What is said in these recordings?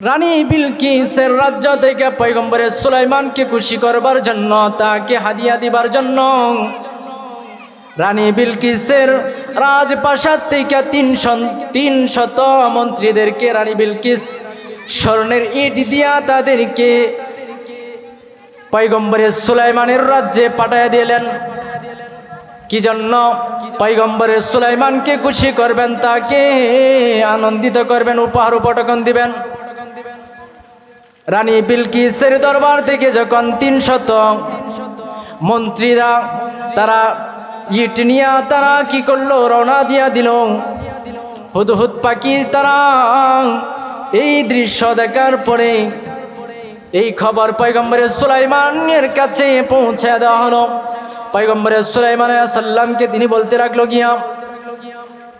রানী বিলকিসের রাজ্য থেকে পৈগম্বরের সুলাইমানকে খুশি করবার জন্য, তাকে হাদিয়া দিবার জন্য। রানী বিলকিসের রাজপ্রাসাদ থেকে তিনশো তিন শত মন্ত্রীদেরকে রানী বিলকিস স্বর্ণের ইট দিয়া তাদেরকে পৈগম্বরের সুলাইমানের রাজ্যে পাঠাইয়া দিলেন। কি জন্য? পৈগম্বরের সুলাইমানকে খুশি করবেন, তাকে আনন্দিত করবেন, উপহার উপটকন দিবেন। রানী বিলকিসের দরবার থেকে যখন তিনশত মন্ত্রীরা তারা ইট নিয়া তারা কি করল? রওনা দিয়া দিল। হুদহুদ পাখি তারা এই দৃশ্য দেখার পরে এই খবর পয়গম্বরের সুলাইমানের কাছে পৌঁছে দেওয়া হলো। পয়গম্বরের সুলাইমান সাল্লামকে তিনি বলতে লাগল, গিয়া।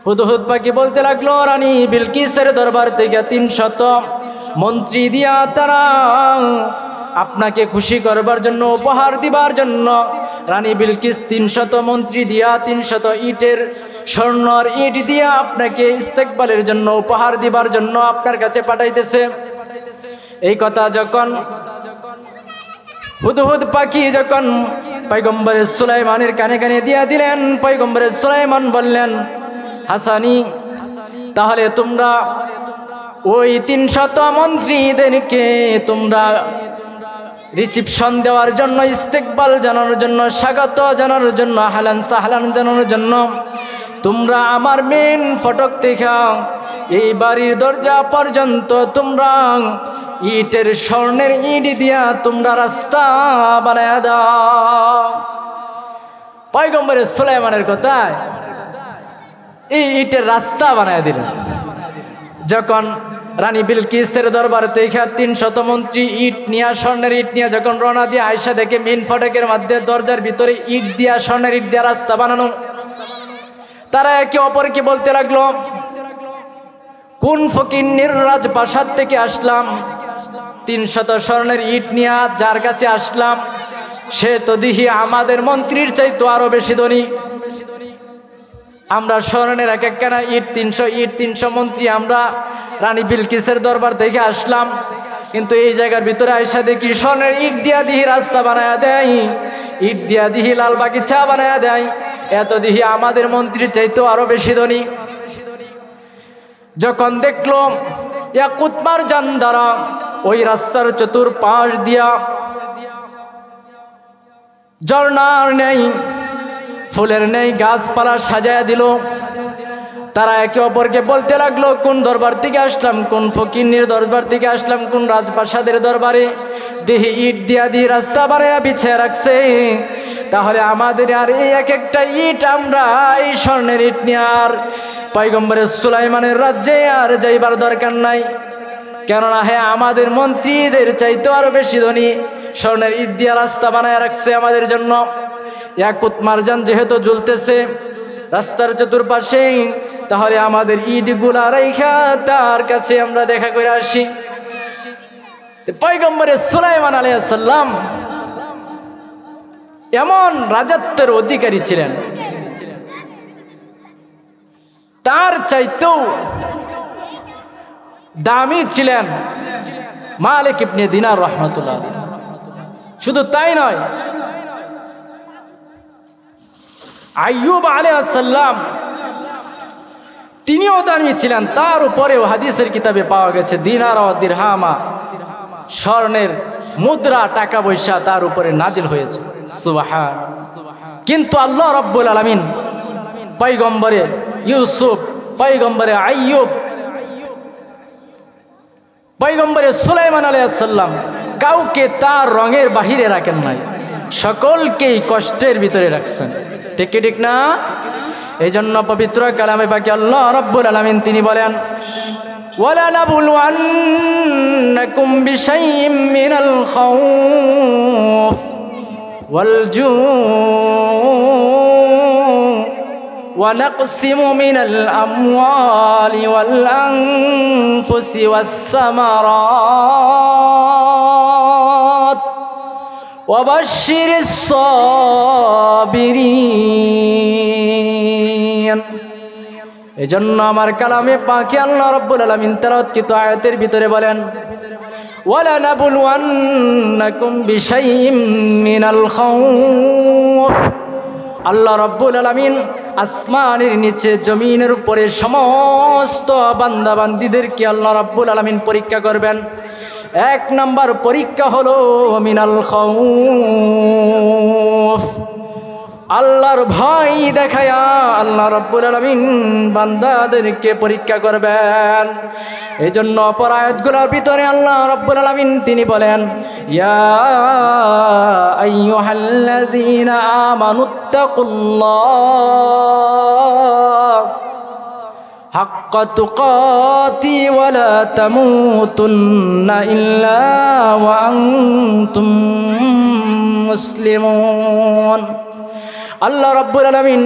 হুদহুদ পাখি বলতে লাগল, রানী বিলকিসের দরবার থেকে তিনশত মন্ত্রী দিয়া তারা আপনাকে খুশি করবার জন্য, উপহার দিবার জন্য। রানী বিলকিস তিনশত মন্ত্রী দিয়া তিনশত ইটের স্বর্ণর ইট দিয়া আপনাকে ইস্তেকবালের জন্য, উপহার দিবার জন্য আপনার কাছে পাঠাইতেছে। এই কথা যখন হুদহুদ পাখি যখন পৈগম্বরের সুলাইমানের কানে কানে দিয়া দিলেন পৈগম্বরের সুলাইমান বললেন, হাসানি, তাহলে তোমরা ওই তিনশত মন্ত্রীদেরকে তোমরা রিসিপশন দেওয়ার জন্য, ইস্তেকবাল জানানোর জন্য, স্বাগত জানানোর জন্য হালান সাহালান জানানোর জন্য, তোমরা আমার মেন ফটক দেখা, এই বাড়ির দরজা পর্যন্ত তোমরা ইটের স্বর্ণের ইট দিয়া তোমরা রাস্তা বানায় দাও। পয়গম্বরের সুলাইমানের কথায় এই ইটের রাস্তা বানায় দিলেন। যখন রানী বিলকিসের দরবার থেকে তিন শতমন্ত্রী ইট নিয়া, স্বর্ণের ইট নিয়ে যখন রওনা দিয়ে আয়সা দেখে মেন ফটকের মধ্যে দরজার ভিতরে ইট দিয়া, স্বর্ণের ইট দিয়া রাস্তা বানানো। তারা একে অপরকে বলতে লাগল, কোন ফকির ফকিন্নির রাজপ্রাসাদ থেকে আসলাম? তিন শত স্বর্ণের ইট নিয়া যার কাছে আসলাম, সে তো দিহি আমাদের মন্ত্রীর চাইতো আরও বেশি ধনী। আমরা স্মরণের এক একখানা ইট, তিনশো ইট, তিনশো মন্ত্রী, আমরা রানী বিলকিসের দরবার থেকে আসলাম। কিন্তু এই জায়গার ভিতরে আয়সা দেখি স্বর্ণের ইট দিয়া দিহি রাস্তা বানায়া দেয়, ইট দিয়া দিহি লাল বাগিচা বানায়া দেয়। এত দিহি আমাদের মন্ত্রীর চাইতেও আরও বেশি ধনী। যখন দেখল ইয়াকুতমার জান দ্বারা ওই রাস্তার চতুর পাশ দিয়া ঝর্ণার নেই। ফুলের নেই, গাছপালা সাজায় দিল। তারা একে অপরকে বলতে লাগল, কোন দরবার থেকে আসলাম? কোন ফকিন্নির দরবার থেকে আসলাম? কোন রাজপ্রাসাদের দরবারে? দেহি ইট দিয়া দিয়ে রাস্তা বানায়া পিছিয়ে রাখছে। তাহলে আমাদের আর এই এক একটা ইট আমরা এই স্বর্ণের ইট নিয়ে আর পয়গম্বরের সুলাইমানের রাজ্যে আর যাইবার দরকার নাই। কেননা হ্যাঁ আমাদের মন্ত্রীদের চাইতে আরও বেশি ধনী, স্বর্ণের ইট দিয়া রাস্তা বানায় রাখছে আমাদের জন্য। ইয়াকুত মারজান যেহেতু জ্বলতেছে, রাস্তার চতুর্পাশে তাহলে আমাদের ইটগুলা রেখা তার কাছে আমরা দেখা করে আসি। পয়গম্বরে সুলাইমান আলাইসাল্লাম এমন রাজত্বের অধিকারী ছিলেন। তার চাইতেও দামি ছিলেন মালিক ইবনে দিনার রহমতুল্লাহ। শুধু তাই নয় আইয়ুব আলাইসাল্লাম তিনিও দামি ছিলেন। তার উপরেও হাদিসের কিতাবে পাওয়া গেছে, দিনার দিরহামা, স্বর্ণের মুদ্রা, টাকা পয়সা তার উপরে নাজিল হয়েছে। কিন্তু আল্লাহ রব্বুল আলমিন পৈগম্বরে ইউসুফ পৈগম্বরে আইয়ুব পৈগম্বরে সুলাইমান আলাইসাল্লাম কাউকে তার রঙের বাহিরে রাখেন নাই। সকলকেই কষ্টের ভিতরে রাখছেন। ঠিক কি ঠিক না এই জন্য পবিত্র কালামে বাকি আল্লাহ রব্বুল আলমিন তিনি বলেন ولنبلونكم بشيء من الخوف والجوع ونقسم من الأموال والأنفس والثمرات وبشر الصابرين এজন্য আমার কালামে পাখি আল্লাহ রব্বুল আলমিন তারাৎকিত আয়াতের ভিতরে বলেন ওয়ালানাবুলুয়ান্নাকুম বিশাইইম মিনাল খাউফ আল্লাহ রব্বুল আলমিন আসমানের নিচে জমিনের উপরে সমস্ত বান্দাবান্দিদেরকে আল্লাহ রব্বুল আলমিন পরীক্ষা করবেন এক নাম্বার পরীক্ষা হলো মিনাল আল্লাহর ভয় দেখায়া আল্লাহ রব্বুল আলমিন বান্দাদেরকে পরীক্ষা করবেন। এই জন্য অপরায়তগুলোর ভিতরে আল্লাহ রব্বুল আলমিন তিনি বলেন, ইয়া আমানুত্তাকুল্লাহ حق تقاتي ولا تموتن إلا وأنتم مسلمون আল্লাহ রব্বুল আলমিন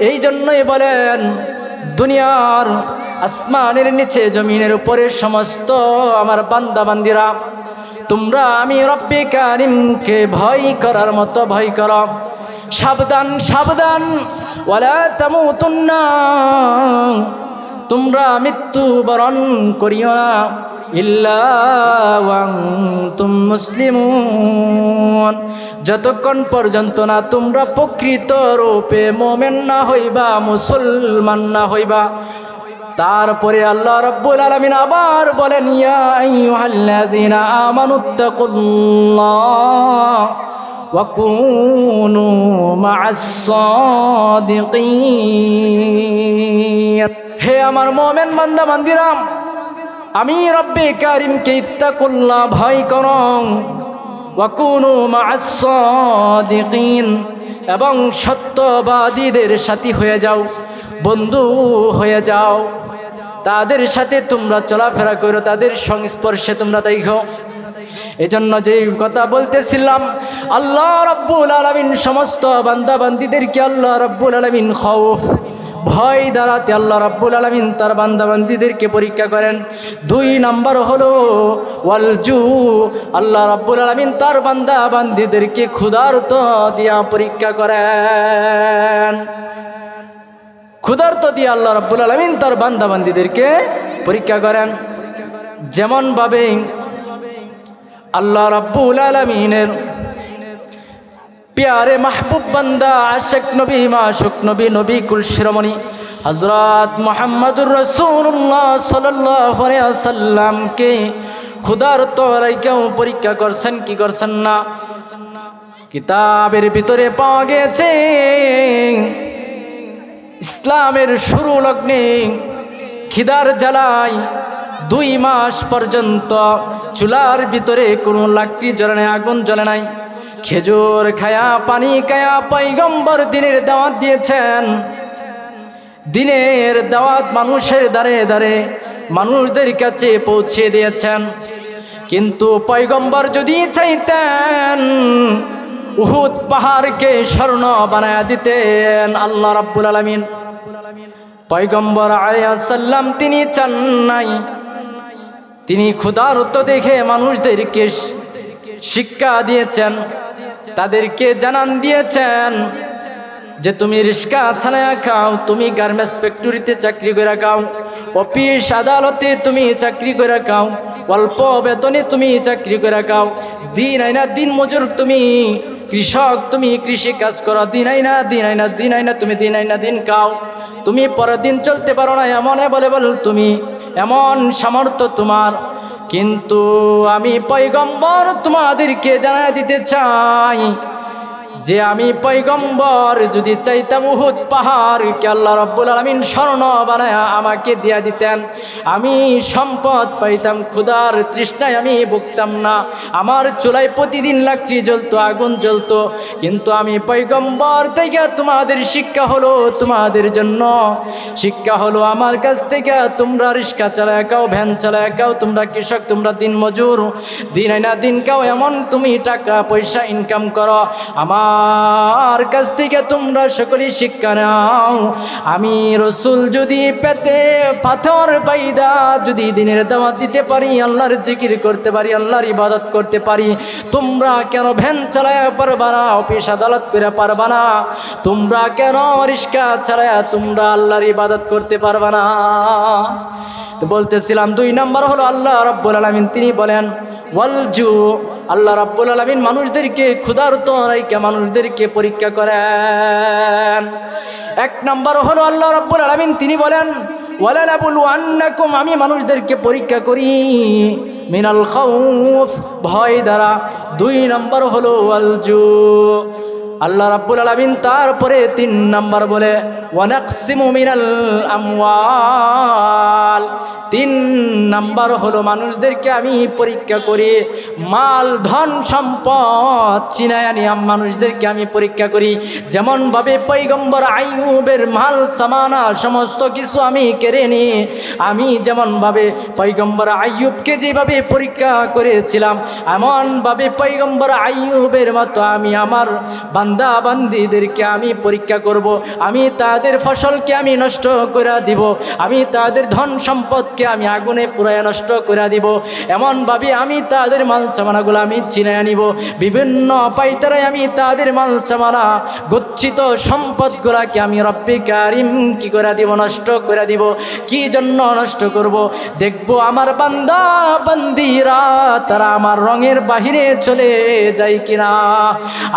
এই জন্যই বলেন দুনিয়ার আসমানের নিচে জমিনের উপরে সমস্ত আমার বান্দা বান্দিরা তোমরা আমি রব্বে কারিমকে ভয় করার মতো ভয় কর সাবধান সাবধান ওয়ালা তামুতুন্না তোমরা মৃত্যু বরণ করিও না ইল্লাম মুসলিম যতক্ষণ পর্যন্ত না তোমরা প্রকৃত রূপে মোমেন না হইবা মুসলমান না হইবা তারপরে আল্লাহ রব্বুল আলমিন আবার বলেন ইয়া আইয়ুহাল্লাযীনা আমানুত্তাকুল্লাহ وكونوا مع الصادقين হে আমার মোমেন বান্দা, বান্দিরাম, আমি রব্বে কারিমকে ইত্তাকুল্লাহ, ভয় করং। ওয়াকুনু মাসাদিকিন এবং সত্যবাদীদের সাথী হয়ে যাও, বন্ধু হয়ে যাও। তাদের সাথে তোমরা চলাফেরা করো, তাদের সংস্পর্শে তোমরা দেখো। এজন্য যে কথা বলতেছিলাম, আল্লাহ রব্বুল আলমিন, সমস্ত বান্দাবান্দিদেরকে আল্লাহ রব্বুল আলমিন, খৌফ ভয় দ্বারাতে আল্লাহ রাব্বুল আলমিন তার বান্দাবান্দিদেরকে পরীক্ষা করেন। দুই নাম্বার হলো, ওয়ালজু, আল্লাহ রাব্বুল আলমিন তার বান্দাবান্দিদেরকে ক্ষুধার্ত দিয়া পরীক্ষা করেন। ক্ষুধার্ত দিয়ে আল্লাহ রাব্বুল আলমিন তার বান্দাবান্দিদেরকে পরীক্ষা করেন। যেমনভাবে আল্লাহ রাব্বুল আলমিনের প্যারে মাহবুব বান্দা, আশেক নবী, মাশুক নবী নবী কুল শিরোমণি হজরত মোহাম্মদুর রসুল্লাহ সাল্লামকে খুদার তোরাইকেও পরীক্ষা করছেন কি করছেন না? কিতাবের ভিতরে পাওয়া গেছে, ইসলামের শুরু লগ্নে খিদার জ্বালায় দুই মাস পর্যন্ত চুলার ভিতরে কোনো লাকড়ি জ্বলে আগুন জ্বলে নাই। খেজুর খায়া, পানি খায়া পৈগম্বর দিনের দাওয়াত দিয়েছেন। দিনের দাওয়াত মানুষের দ্বারে দ্বারে মানুষদের কাছে পৌঁছে দিয়েছেন। কিন্তু পয়গম্বর যদি চাইতেন, উহুদ পাহাড়কে স্বর্ণ বানায়া দিতেন আল্লাহ রাব্বুল আলমিন। পৈগম্বর আয়াসাল্লাম তিনি চান নাই। তিনি ক্ষুধারত দেখে মানুষদেরকে শিক্ষা দিয়েছেন। তাদেরকে জানান দিয়েছেন যে তুমি রিস্কা ছাড়া খাও, তুমি গার্মেন্টস ফ্যাক্টরিতে চাকরি করে খাও, অফিস আদালতে তুমি চাকরি করে খাও, অল্প বেতনে তুমি চাকরি করে খাও, দিন আইনা দিন মজুর তুমি, কৃষক তুমি কৃষি কাজ করো, দিন আইনা দিন আইনা দিন আইনা তুমি দিন আইনা দিন খাও। তুমি পরের দিন চলতে পারো না, এমন বলে বল তুমি, এমন সামর্থ্য তোমার। কিন্তু আমি পৈগম্বর তোমাদেরকে জানা দিতে চাই। যে আমি পৈগম্বর যদি চাইতাম উহুদ পাহাড়কে আল্লাহ রব্বুল আলমিন স্বর্ণ বানায় আমাকে দিয়া দিতেন, আমি সম্পদ পাইতাম, ক্ষুধার তৃষ্ণায় আমি ভুগতাম না। আমার চুলায় প্রতিদিন লাকড়ি জ্বলতো, আগুন জ্বলতো, কিন্তু আমি পৈগম্বর থেকে তোমাদের শিক্ষা হলো তোমাদের জন্য। শিক্ষা হলো আমার কাছ থেকে, তোমরা রিক্সা চালায় কাও ভ্যান চালায় কাও তোমরা কৃষক, তোমরা দিন মজুর দিন আইনা দিন কাও এমন তুমি টাকা পয়সা ইনকাম করো। আমার আমার কাছ থেকে তোমরা সকলেই শিক্ষা নাও। আমি রসুল যদি পেতে, পাথর বাইদা যদি দিনের দাওয়াত দিতে পারি, আল্লাহর জিকির করতে পারি, আল্লাহর ইবাদত করতে পারি, তোমরা কেন ভ্যান চালায় পারবা না, অফিস আদালত করে পারবা না? তোমরা কেন রিস্কা চালায় তোমরা আল্লাহর ইবাদত করতে পারবা না? বলতেছিলাম, দুই নম্বর হলো আল্লাহ রব্বুল আলমিন, তিনি বলেন, ওয়ালজু আল্লাহ রব্বুল আলমিন মানুষদেরকে ক্ষুধার্ত রাইকা মানুষদেরকে পরীক্ষা করেন। এক নম্বর হলো আল্লাহ রব্বুল আলমিন তিনি বলেন ওয়ালানাবুলু আন্নাকুম আমি মানুষদেরকে পরীক্ষা করি মিনাল খাউফ ভয় দ্বারা। দুই নম্বর হলো ওয়ালজু আল্লাহ রাব্বুল আলামিন তারপরে তিন নাম্বার বলে, ওয়ানাকসিমু মিনাল আমওয়াল তিন নাম্বার হলো মানুষদেরকে আমি পরীক্ষা করি। মাল, ধন, সম্পদ চিনায় আনি মানুষদেরকে আমি পরীক্ষা করি। যেমনভাবে পৈগম্বর আইয়ুবের মাল, সামানা, সমস্ত কিছু আমি কেড়ে নিই আমি যেমনভাবে পৈগম্বর আইয়ুবকে যেভাবে পরীক্ষা করেছিলাম, এমনভাবে পৈগম্বর আইয়ুবের মতো আমি আমার বান্দা বান্দিদেরকে আমি পরীক্ষা করব। আমি তাদের ফসলকে আমি নষ্ট করে দিব। আমি তাদের ধন সম্পদকে আমি আগুনে পুরায় নষ্ট করে দিব। এমনভাবে আমি তাদের মাল চামানাগুলো আমি চিনায় নিব বিভিন্ন পাইতারায় আমি তাদের মাল চামানা গচ্ছিত সম্পদগুলাকে আমি রব্বে কারিম কি করে দিব, নষ্ট করে দিব, কি জন্য নষ্ট করব? দেখব আমার বান্দা, বান্দিরা, তারা আমার রঙের বাহিরে চলে যায় কিনা।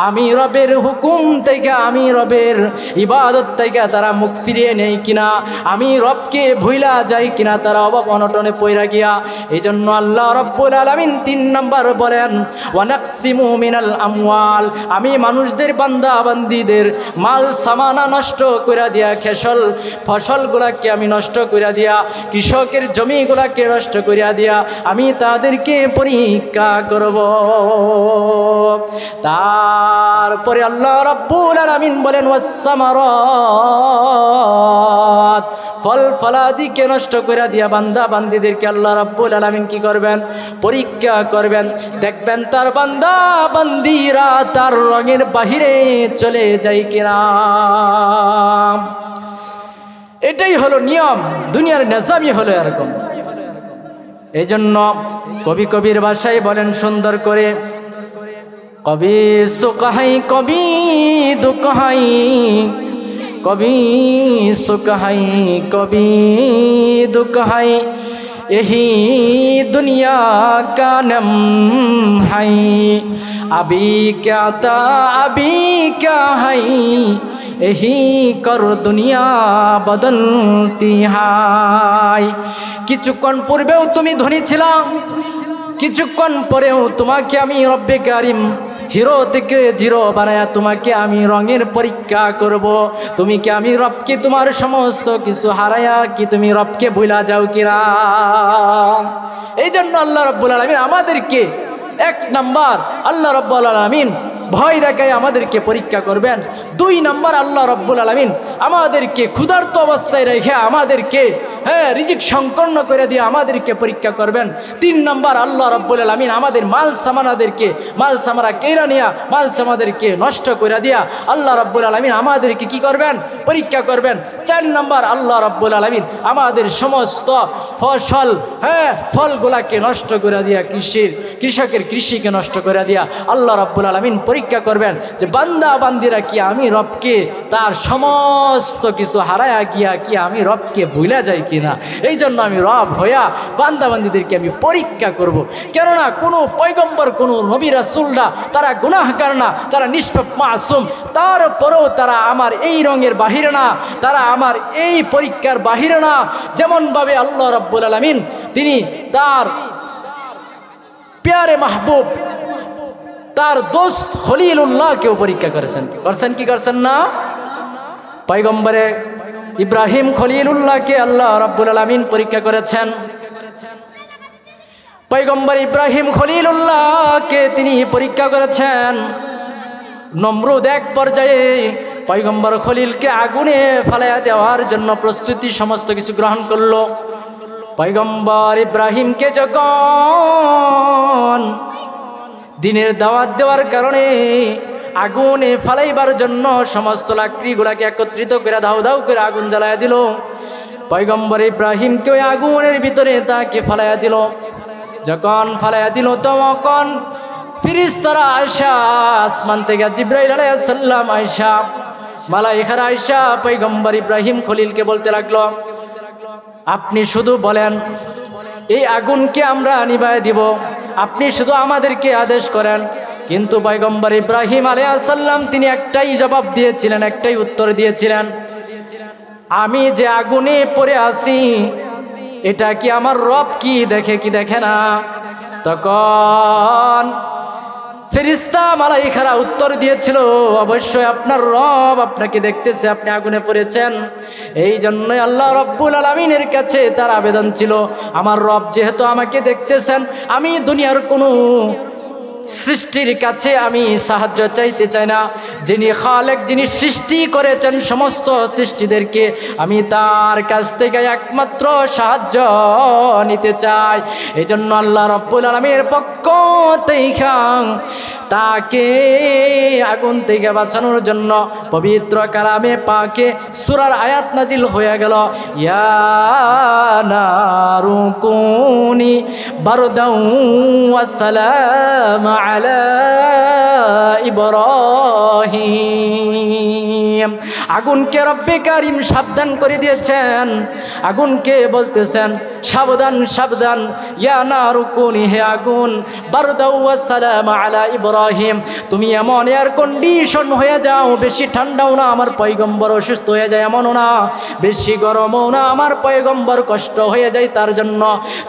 আমি রবের হুকুম থেকে, আমি রবের ইবাদত থেকে তারা মুখ ফিরিয়ে নেই কিনা। আমি রবকে ভুইলা যাই কিনা, তারা অভাব অনটনে পয়রা গিয়া এই জন্য আল্লাহ রব্বুল আলমিন তিন নম্বর বলেন, ওয়ানাকসিমু মিনাল আমওয়াল আমি মানুষদের বান্দা বান্দিদের মাল, সামানা নষ্ট করে দিয়া, খেসল ফসলগুলাকে আমি নষ্ট করে দিয়া, কৃষকের জমিগুলাকে নষ্ট করিয়া দিয়া, আমি তাদেরকে পরীক্ষা করব। তারপরে আল্লাহ রব্বুল আলামিন বলেন ওয়াসসামারাত ফল ফলাদিকে নষ্ট করে দিয়া বান্দা বান্দিদেরকে আল্লাহ রব্বুল আলামিন কি করবেন? পরীক্ষা করবেন। দেখবেন তার বান্দা বান্দিরা তার রঙের বাহিরে চলে যায় কিনা। এটাই হলো নিয়ম। দুনিয়ার নেজামি হলো এরকম। এই জন্য কবি কবির ভাষায় বলেন সুন্দর করে, কবি সুকাহাই কবি দুকাহাই কবি সুকাহাই কবি দুকাহাই यही दुनिया का नम है अभी क्या था अभी क्या है यही कर দুনিয়া বদলতি হাই কিছুক্ষণ পূর্বেও তুমি ধনী ছিলাম কিছুক্ষণ পরেও তোমাকে আমি রব্বে কারিম হিরো থেকে জিরো বানায়া তোমাকে আমি রঙের পরীক্ষা করব। তুমি কি আমি রবকে তোমার সমস্ত কিছু হারায়া কি তুমি রবকে ভুলা যাও কিরা এই জন্য আল্লাহ রব্বুল আলমিন আমাদেরকে এক নাম্বার আল্লাহ রব্বুল আলমিন ভয় দেখায় আমাদেরকে পরীক্ষা করবেন। দুই নম্বর আল্লাহ রব্বুল আলমিন আমাদেরকে ক্ষুধার্ত অবস্থায় রেখে আমাদেরকে হ্যাঁ রিজিক সংকর্ণ করে দিয়ে আমাদেরকে পরীক্ষা করবেন। তিন নম্বর আল্লাহ রব্বুল আলমিন আমাদের মাল সামানাদেরকে, মাল সামারা কেরা নিয়া, মাল সামাদেরকে নষ্ট করে দিয়া আল্লাহ রব্বুল আলমিন আমাদেরকে কি করবেন? পরীক্ষা করবেন। চার নম্বর আল্লাহ রব্বুল আলমিন আমাদের সমস্ত ফসল হ্যাঁ ফলগুলাকে নষ্ট করে দিয়া কৃষির, কৃষকের কৃষিকে নষ্ট করে দিয়া আল্লাহ রব্বুল আলমিন পরীক্ষা করবেন যে বান্দা, বান্দিরা কি আমি রবকে, তার সমস্ত কিছু হারায়া গিয়া কি আমি রবকে ভুলে যাই কিনা? এই জন্য আমি রব হইয়া বান্দা, বান্দিদেরকে আমি পরীক্ষা করব। কেননা কোনো পৈগম্বর কোনো নবী রাসুলরা তারা গুনাহগার না, তারা নিষ্পাপ মাসুম। তারপরেও তারা আমার এই রঙের বাহিরে না, তারা আমার এই পরীক্ষার বাহিরে না। যেমনভাবে আল্লাহ রব্বুল আলমিন তিনি তার প্যারে মাহবুব তার দোস্ত খলিলুল্লাহকেও পরীক্ষা করেছেন। করছেন কি করছেন না? পয়গম্বরে ইব্রাহিম খলিলুল্লাহকে আল্লাহ রাব্বুল আলমিন পরীক্ষা করেছেন। পয়গম্বর ইব্রাহিম খলিলুল্লাহকে তিনি পরীক্ষা করেছেন। নমরুদ এক পর্যায়ে পয়গম্বর খলিলকে আগুনে ফালাইয়া দেওয়ার জন্য প্রস্তুতি সমস্ত কিছু গ্রহণ করল। পয়গম্বর ইব্রাহিমকে যখন দিনের দাওয়াত দেওয়ার কারণে আগুনে ফালাইবার জন্য সমস্ত লাকড়িগুলাকে একত্রিত করে দাউ দাউ করে আগুন জ্বালায় দিল। পয়গম্বর ইব্রাহিমকে ওই আগুনের ভিতরে তাকে ফালাইয়া দিল। যখন ফালাইয়া দিল তখন ফিরিস্তারা আয়সা আসমান থেকে জিব্রাইল আলাইসাল্লাম আয়সা মালাইখার আয়সা পৈগম্বর ইব্রাহিম খলিলকে বলতে লাগল আপনি শুধু বলেন, এই আগুনকে আমরা নিবায় দিব। আপনি শুধু আমাদেরকে আদেশ করেন। কিন্তু পয়গম্বর ইব্রাহিম আলাইসাল্লাম তিনি একটাই জবাব দিয়েছিলেন, একটাই উত্তর দিয়েছিলেন, আমি যে আগুনে পড়ে আছি, এটা কি আমার রব কি দেখে কি দেখে না? তখন ফেরিস্তা মালাইখারা উত্তর দিয়েছিল, অবশ্যই আপনার রব আপনাকে দেখতেছে, আপনি আগুনে পড়েছেন। এই জন্যই আল্লাহ রব্বুল আলমিনের কাছে তার আবেদন ছিল, আমার রব যেহেতু আমাকে দেখতেছেন, আমি দুনিয়ার কোনো সৃষ্টির কাছে আমি সাহায্য চাইতে চাই না। যিনি খালেক, যিনি সৃষ্টি করেছেন সমস্ত সৃষ্টিদেরকে, আমি তার কাছ থেকে একমাত্র সাহায্য নিতে চাই। এই জন্য আল্লাহ রব্বুল আলমীর পক্ষ তেইখাং তাকে আগুন থেকে বাঁচানোর জন্য পবিত্র কালামে পাকে সুরার আয়াত নাজিল হয়ে গেল। ইয়ারুকুনি বারদাউ আসসালাম আলা ইব্রাহিম আগুনকে রব্বে কারিম সাবধান করে দিয়েছেন। আগুনকে বলতেছেন, সাবধান সাবধান, ইয়া না রুকুনি হে আগুন, বারদাউ আসসালাম আলা ইব্রাহিম, তুমি এমন এয়ার কন্ডিশন হয়ে যাও, বেশি ঠান্ডাও না, আমার পয়গম্বর অসুস্থ হয়ে যায় এমনও না। বেশি গরমও না, আমার পয়গম্বর কষ্ট হয়ে যায় তার জন্য।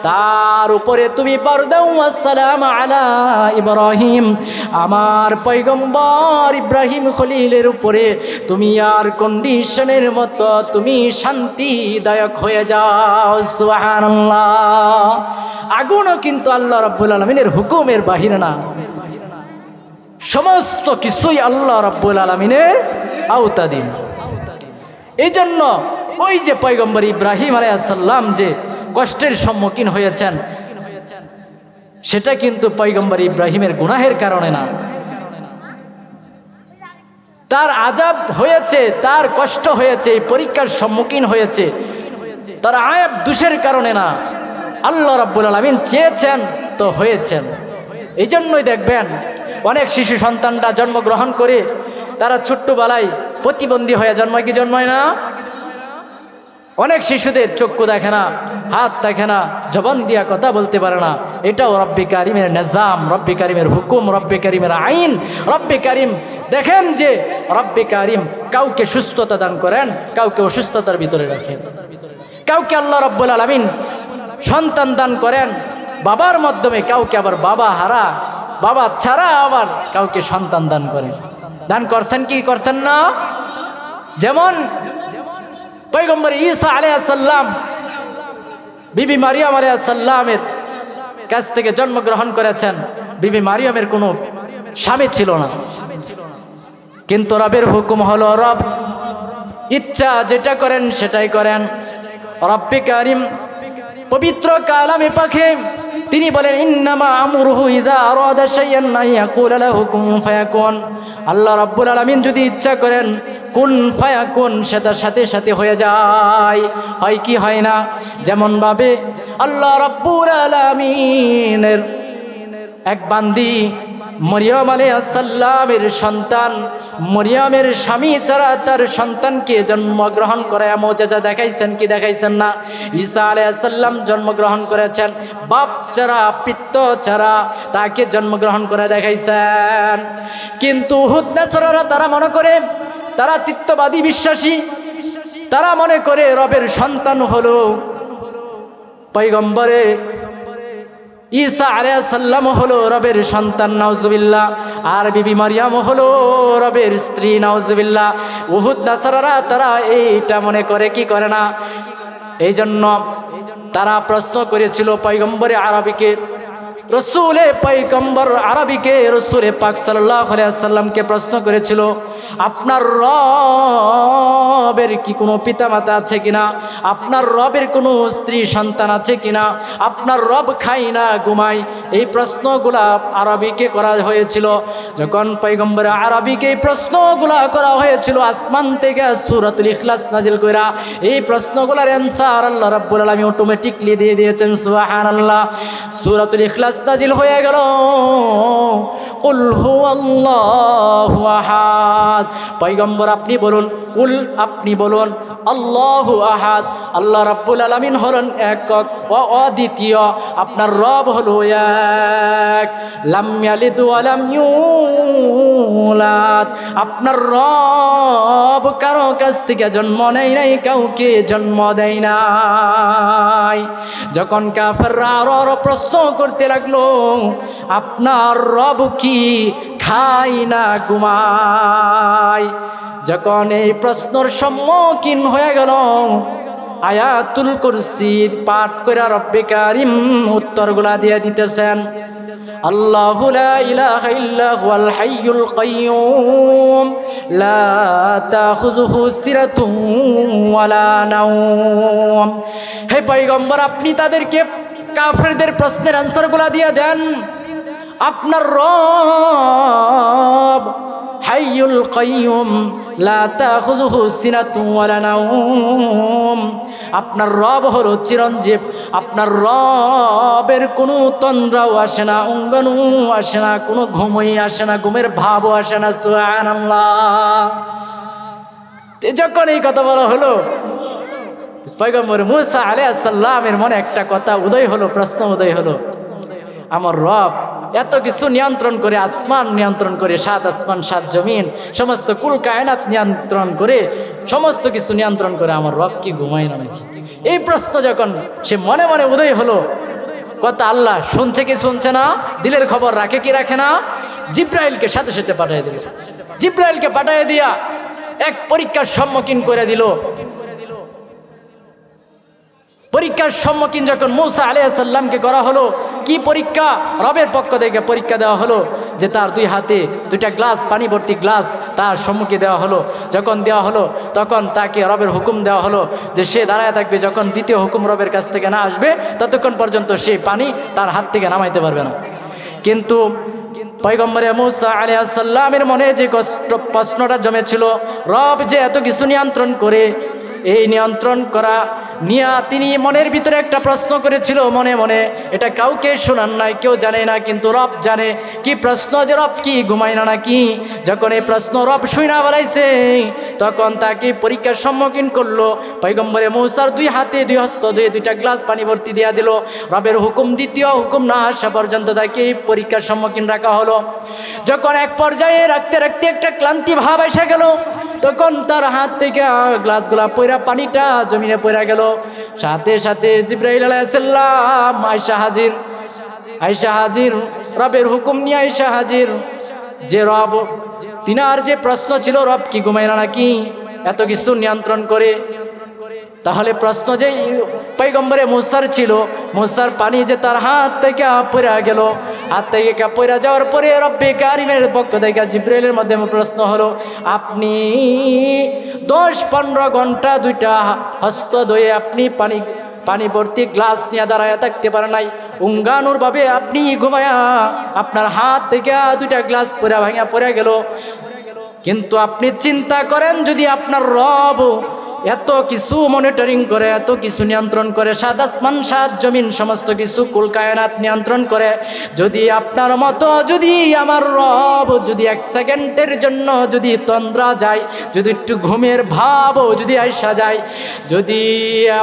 তার উপরে তুমি বারদাউ আসসালাম আলা ইব্রাহিম, আমার পয়গম্বর ইব্রাহিম খলিলের উপরে তুমি আর কন্ডিশনের মতো তুমি শান্তিদায়ক হয়ে যাও, সুবহানাল্লাহ। আগুনও কিন্তু আল্লাহ রাব্বুল আলমিনের হুকুমের বাহিরে না। সমস্ত কিছুই আল্লাহ রাব্বুল আলমিনের আওতাধীন। এই জন্য ওই যে পয়গম্বর ইব্রাহিম আলাইসাল্লাম যে কষ্টের সম্মুখীন হয়েছেন, সেটা কিন্তু পৈগম্বর ইব্রাহিমের গুনাহের কারণে না। তার আজাব হয়েছে, তার কষ্ট হয়েছে পরীক্ষার সম্মুখীন হয়েছে। তার আয়াব দুষের কারণে না। আল্লাহ রাব্বুল আলমিন চেয়েছেন তো হয়েছেন। এই জন্যই দেখবেন, অনেক শিশু সন্তানরা জন্মগ্রহণ করে তারা ছোট্টবেলায় প্রতিবন্ধী হয়ে জন্মায়, কি জন্মায় না? অনেক শিশুদের চক্ষু দেখে না, হাত দেখে না, জবান দিয়া কথা বলতে পারে না। এটাও রব্বি কারিমের নিজাম, রব্বি কারিমের হুকুম, রব্বি কারিমের আইন। রব্বি কারিম, দেখেন যে রব্বি কারিম কাউকে সুস্থতা দান করেন, কাউকে অসুস্থতার ভিতরে রাখেন। কাউকে আল্লাহ রব্বুল আলমিন সন্তান দান করেন, বাবার মাধ্যমে কাউকে আবার বাবা হারা, বাবা ছাড়া আবার কাউকে সন্তান দান করেন। দান করছেন কি করছেন না? যেমন পৈগম্বর ঈসা আলিয়াসাল্লাম বিবি মারিয়াম আলাইসাল্লামের কাছ থেকে জন্মগ্রহণ করেছেন। বিবি মারিয়ামের কোনো স্বামী ছিল না। কিন্তু রবের হুকুম হলো, রব, ইচ্ছা যেটা করেন সেটাই করেন। রব্বি কারিম, পবিত্র কালামে পাখে তিনি বলেন, ইন্নামা আমরুহু ইজা আরাদা শাইয়ান ইয়াকুলা লাহু কুন ফায়াকুন। আল্লাহ রাব্বুল আলামিন যদি ইচ্ছা করেন, কুন ফায়াকুন? সেটা সাথে সাথে হয়ে যায়। হয় কি হয় না? যেমন ভাবে আল্লাহ রাব্বুল আলামিনের এক বান্দি মরিয়ম আলাইসাল্লামের সন্তান, মরিয়মের স্বামী ছাড়া তার সন্তানকে জন্মগ্রহণ করে মোজেজা দেখাইছেন কি দেখাইছেন না? ঈসা আলাইসাল্লাম জন্মগ্রহণ করেছেন, বাপ ছাড়া, পিত্ত ছাড়া তাকে জন্মগ্রহণ করে দেখাইছেন। কিন্তু হুদ্দাসরা তারা মনে করে, তারা তিত্ববাদী বিশ্বাসী, তারা মনে করে রবের সন্তান হলো। পৈগম্বরে ঈসা আলাইসাল্লাম হলো রবের সন্তান, নাউজুবিল্লাহ। আর বিবি মারিয়াম হলো রবের স্ত্রী, নাউজুবিল্লাহ। উহুদ, নাসারারা তারা এইটা মনে করে, কি করে না? এই জন্য তারা প্রশ্ন করেছিল পৈগম্বরে আরবিকে রসুলে পৈগম্বর আরবিকে রসুলে পাক সাল্লাহ সাল্লামকে প্রশ্ন করেছিল, আপনার রবের কি কোনো পিতামাতা আছে কিনা? আপনার রবের কোনো স্ত্রী সন্তান আছে কিনা? আপনার রব খাই না ঘুমাই এই প্রশ্নগুলা আরবিকে করা হয়েছিল। যখন পৈগম্বর আরবিকে এই প্রশ্নগুলা করা হয়েছিল, আসমান থেকে সুরাতুল ইখলাস নাজিল কইরা, এই প্রশ্নগুলার অ্যান্সার আল্লাহ রাব্বুল আলামিন অটোমেটিকলি দিয়ে দিয়েছেন, সুবহানাল্লাহ। সূরাতুল ইখলাস নাজিল হয়ে গেল। কুল হুয়াল্লাহু আহাদ। পৈগম্বর আপনি বলুন, কুল আপনি বলুন, আল্লাহু আহাদ। আল্লাহ রাব্বুল আলামিন হলেন একক ও অদ্বিতীয়। আপনার রব হল এক। লাম ইয়ালিদ ওয়া আপনার রব কারও কাছ থেকে জন্ম নেয় নাই, কাউকে জন্ম দেয় নাই। যখন কাফেররা আরও আরও প্রশ্ন করতে লাগল, আপনার রব কি খাই না ঘুমায় যখন এই প্রশ্নর সম্মুখীন হয়ে গেল, আয়াতুল কুরসি পাঠ করে রব্বে কারিম উত্তরগুলা দিয়ে দিতেছেন, আল্লাহ লা ইলাহা ইল্লা হুয়াল হাইয়ুল কাইয়ুম, লা তাখুযুহু সিরাতুন ওয়ালা নাওম। হে পয়গম্বর, আপনি তাদেরকে কাফেরদের প্রশ্নের অ্যান্সারগুলা দিয়ে দেন। আপনার রব। হাইয়ুল নাওম। আপনার রব হলো চিরঞ্জীব, আপনার রবের কোনো তন্দ্রাও আসে না অঙ্গনও আসে না, কোনো ঘুমই আসে না, ঘুমের ভাবও আসে না তে যখন এই কথা বলা হলো, পয়গম্বর মুসা আলাইহিস সালামের মনে একটা কথা, উদয় হলো, প্রশ্ন উদয় হলো। আমার রব এত কিছু নিয়ন্ত্রণ করে, আসমান নিয়ন্ত্রণ করে, সাত আসমান, সাত জমিন, সমস্ত কুল কায়নাত নিয়ন্ত্রণ করে, সমস্ত কিছু নিয়ন্ত্রণ করে আমার রব কি ঘুমায় না নাকি? এই প্রশ্ন যখন সে মনে মনে উদয় হলো, কথা আল্লাহ শুনছে কি শুনছে না? দিলের খবর রাখে কি রাখে না? জিব্রাইলকে সাথে সাথে পাঠিয়ে দিল। জিব্রাইলকে পাঠিয়ে দিয়া এক পরীক্ষার সম্মুখীন করে দিল। পরীক্ষার সম্মুখীন যখন মৌসা আলিয়াসাল্লামকে করা হলো, কি পরীক্ষা? রবের পক্ষ থেকে পরীক্ষা দেওয়া হলো যে তার দুই হাতে দুইটা গ্লাস, পানি ভর্তি গ্লাস তার সম্মুখে দেওয়া হলো। যখন দেওয়া হলো, তখন তাকে রবের হুকুম দেওয়া হলো যে সে দাঁড়ায় থাকবে। যখন দ্বিতীয় হুকুম রবের কাছ থেকে না আসবে, ততক্ষণ পর্যন্ত সেই পানি তার হাত থেকে নামাইতে পারবে না। কিন্তু পয়গম্বরে মুসা আলিয়াসাল্লামের মনে যে কষ্ট, প্রশ্নটা জমেছিল, রব যে এত কিছু নিয়ন্ত্রণ করে, এই নিয়ন্ত্রণ করা নিয়া তিনি মনের ভিতরে একটা প্রশ্ন করেছিল মনে মনে। এটা কাউকে শোনান নাই, কেউ জানে না, কিন্তু রব জানে। কি প্রশ্ন যে রব কি ঘুমায় না নাকি? যখন এই প্রশ্ন রব শুই না বেড়াইছে, তখন তাকে পরীক্ষার সম্মুখীন করল। পৈগম্বরে মৌসার দুই হাতে দুই হস্ত দুই দুইটা গ্লাস পানি ভর্তি দিয়া দিল। রবের হুকুম, দ্বিতীয় হুকুম না আসা পর্যন্ত তাকে পরীক্ষার সম্মুখীন রাখা হলো। যখন এক পর্যায়ে রাখতে রাখতে একটা ক্লান্তি ভাব এসে গেল তখন তার হাত থেকে গ্লাসগুলা পয়রা পানিটা জমিনে পড়া গেল। সাথে সাথে জিব্রাহিল আলাইসাল্লাম আয়সা হাজির। আয়সা হাজির, রবের হুকুম নিয়ে আয়সা হাজির। যে রব, তিনার যে প্রশ্ন ছিল, রব কি ঘুমাইলা নাকি? এত কিছু নিয়ন্ত্রণ করে তাহলে প্রশ্ন যে পৈগম্বরে মুসার ছিল, মুসার পানি যে তার হাত থেকে পড়া গেল, হাত থেকে পড়া যাওয়ার পরে রব্বে কারিমের পক্ষ থেকে জিব্রাইলের মাধ্যমে প্রশ্ন হলো, আপনি দশ পনেরো ঘণ্টা দুইটা হস্ত ধুয়ে আপনি পানি পানি ভর্তি গ্লাস নিয়ে দাঁড়ায় থাকতে পারে নাই। উঙ্গানুর ভাবে আপনি ঘুমায়া আপনার হাত থেকে দুইটা গ্লাস পরে ভাঙা পড়ে গেল। কিন্তু আপনি চিন্তা করেন, যদি আপনার রব এত কিছু মনিটরিং করে, এত কিছু নিয়ন্ত্রণ করে, সাত আসমান, সাত জমিন, সমস্ত কিছু কুলকায়নাত নিয়ন্ত্রণ করে। যদি আপনার মতো, যদি আমার রব, যদি এক সেকেন্ডের জন্য যদি তন্দ্রা যায়, যদি একটু ঘুমের ভাবও যদি আইসা যায়, যদি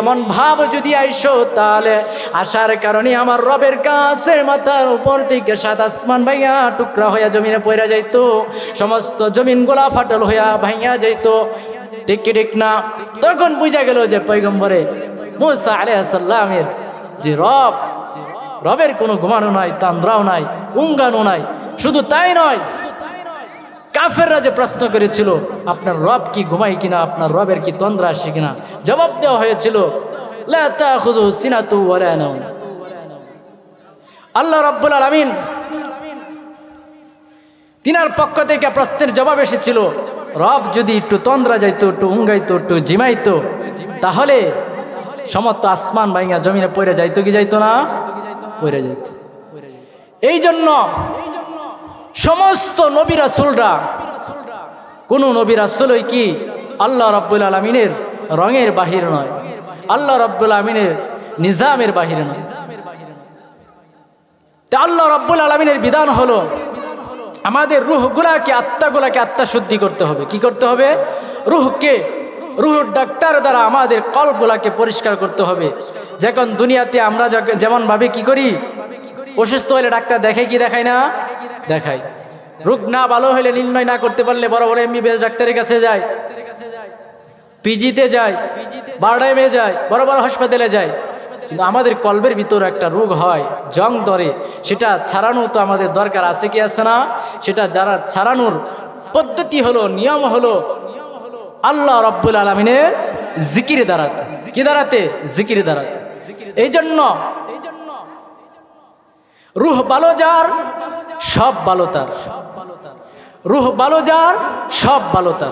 এমন ভাব যদি আইসো, তাহলে আসার কারণে আমার রবের গাছের মাথার উপর থেকে সাত আসমান ভাইয়া টুকরা হইয়া জমিনে পড়া যাইতো, সমস্ত জমিনগুলা ফাটল হইয়া ভাইয়া যাইতো। ঠিক কি ঠিক না? তখন বুঝা গেল যে পৈগম্বরে মুসা আলাইসাল্লামের যে রব, রবের কোনো ঘুমানো নাই, তান্দ্রাও নাই উঙ্গানো নাই, শুধু তাই নয়, কাফেররা যে প্রশ্ন করেছিল, আপনার রব কি ঘুমাই কিনা, আপনার রবের কি তন্দ্রা আসে কিনা? জবাব দেওয়া হয়েছিল আল্লাহ রব্বুল আলমিন তিনার পক্ষ থেকে প্রশ্নের জবাব এসেছিল রব যদি একটু তন্দ্রা যাইতো, একটু উঙ্গাইতো, একটু জিমাইতো, তাহলে সমস্ত আসমান ভাইঙ্গা জমিনে পড়ে যাইতো কি যাইতো না? পড়ে যাইত। এই জন্য সমস্ত নবী রাসুলরা, কোন নবী রাসুলই কি? আল্লাহ রব্বুল আলমিনের রঙের বাহির নয়। আল্লাহ রব্বুল আলমিনের নিজামের বাহির নয়। আল্লাহ রব্বুল আলমিনের বিধান হলো আমাদের রুহগুলাকে আত্মাগুলাকে আত্মা শুদ্ধি করতে হবে। কি করতে হবে? রুহকে রুহ ডাক্তার দ্বারা আমাদের কলগুলাকে পরিষ্কার করতে হবে। যখন দুনিয়াতে আমরা যেমন ভাবে কি করি? অসুস্থ হলে ডাক্তার দেখে কি দেখায় না? দেখাই রোগ না ভালো হলে নির্ণয় না করতে পারলে বড় বড় এমবিবিএস ডাক্তারের কাছে যায়। পিজিতে যায় বারডাইমে যায়, বড় বড় হাসপাতালে যায়। কিন্তু আমাদের কলবের ভিতর একটা রোগ হয়, জং ধরে। সেটা ছাড়ানো তো আমাদের দরকার আছে কি আছে না? সেটা যারা ছাড়ানোর পদ্ধতি হলো, নিয়ম হলো, আল্লাহ রব্বুল আলমিনের জিকির দাঁড়াতে কি দাঁড়াতে জিকির দাঁড়াতে এই জন্য রুহ ভালো যার, সব ভালো তার। রুহ ভালো যার, সব ভালো তার।